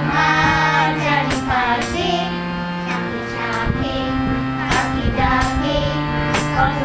তোমার চারিপাশে সাথে সাথে পাখি ডাকে কত